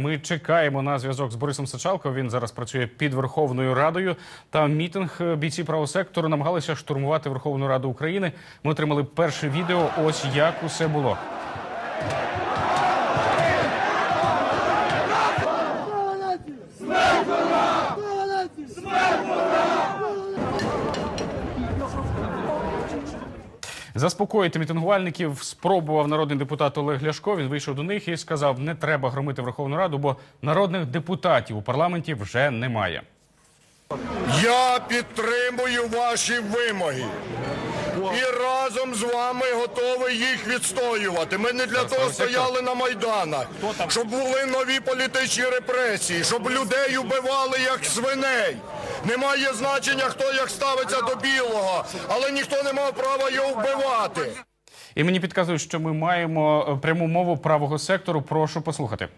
Ми чекаємо на зв'язок з Борисом Сачалко. Він зараз працює під Верховною Радою. Та мітинг е, бійці правого сектору намагалися штурмувати Верховну Раду України. Ми отримали перше відео. Ось як усе було. Заспокоїти мітингувальників спробував народний депутат Олег Ляшко. Він вийшов до них і сказав: не треба громити Верховну Раду, бо народних депутатів у парламенті вже немає. Я підтримую ваші вимоги. І разом з вами готовий їх відстоювати. Ми не для того стояли на майданах, щоб були нові політичні репресії, щоб людей убивали як свиней. Немає значення, хто як ставиться до білого, але ніхто не мав права його вбивати. І мені підказують, що ми маємо е, пряму мову правого сектору. Прошу послухати.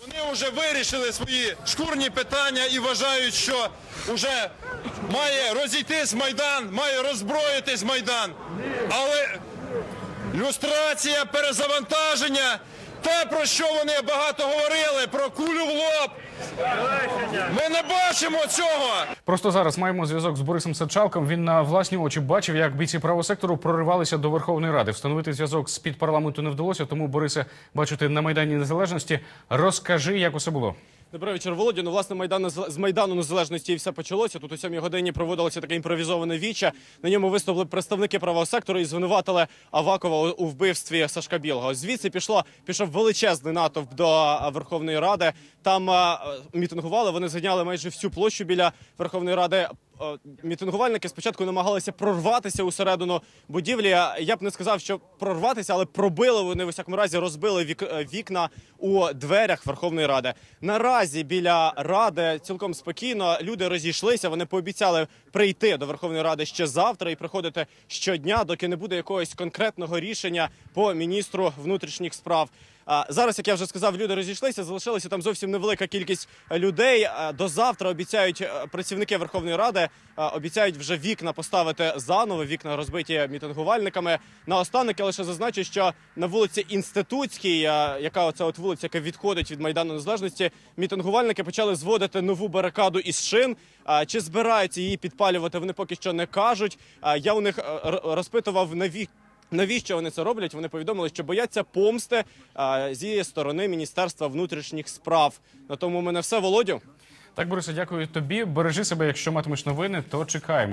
Вони вже вирішили свої шкурні питання і вважають, що вже має розійтись Майдан, має роззброїтись Майдан. Але люстрація, перезавантаження, те, про що вони багато говорили, про кулю в лоб. Ми не бачимо цього. Просто зараз маємо зв'язок з Борисом Сачалком. Він на власні очі бачив, як бійці правого сектору проривалися до Верховної Ради. Встановити зв'язок з під парламенту не вдалося. Тому Борисе, бачити на майдані незалежності. Розкажи, як усе було. Добрий вечір, Володя. Ну, власне, Майдан з Майдану Незалежності і все почалося. Тут о сьомій годині проводилося таке імпровізоване віче. На ньому виступили представники правого сектору і звинуватили Авакова у- у вбивстві Сашка Білого. Звідси пішло пішов величезний натовп до Верховної Ради. Там а, мітингували. Вони зайняли майже всю площу біля Верховної Ради. Е, Мітингувальники спочатку намагалися прорватися усередину будівлі. Я б не сказав, що прорватися, але пробили вони в усякому разі розбили вік- е, вікна у дверях Верховної Ради. Наразі біля ради цілком спокійно люди розійшлися. Вони пообіцяли прийти до Верховної Ради ще завтра і приходити щодня, доки не буде якогось конкретного рішення по міністру внутрішніх справ. Зараз, як я вже сказав, люди розійшлися. Залишилася там зовсім невелика кількість людей. До завтра обіцяють е, працівники Верховної Ради е, обіцяють вже вікна поставити заново. Вікна розбиті мітингувальниками. Наостанок я лише зазначу, що на вулиці Інститутській, е, яка оця от вулиця, яка відходить від майдану незалежності, мітингувальники почали зводити нову барикаду із шин. Чи збираються її підпалювати? Вони поки що не кажуть. Я у них е, розпитував наві. Навіщо вони це роблять? Вони повідомили, що бояться помсти а, зі сторони Міністерства внутрішніх справ. На тому у мене все, Володю. Так, Борисе, дякую тобі. Бережи себе. Якщо матимеш новини, то чекаємо.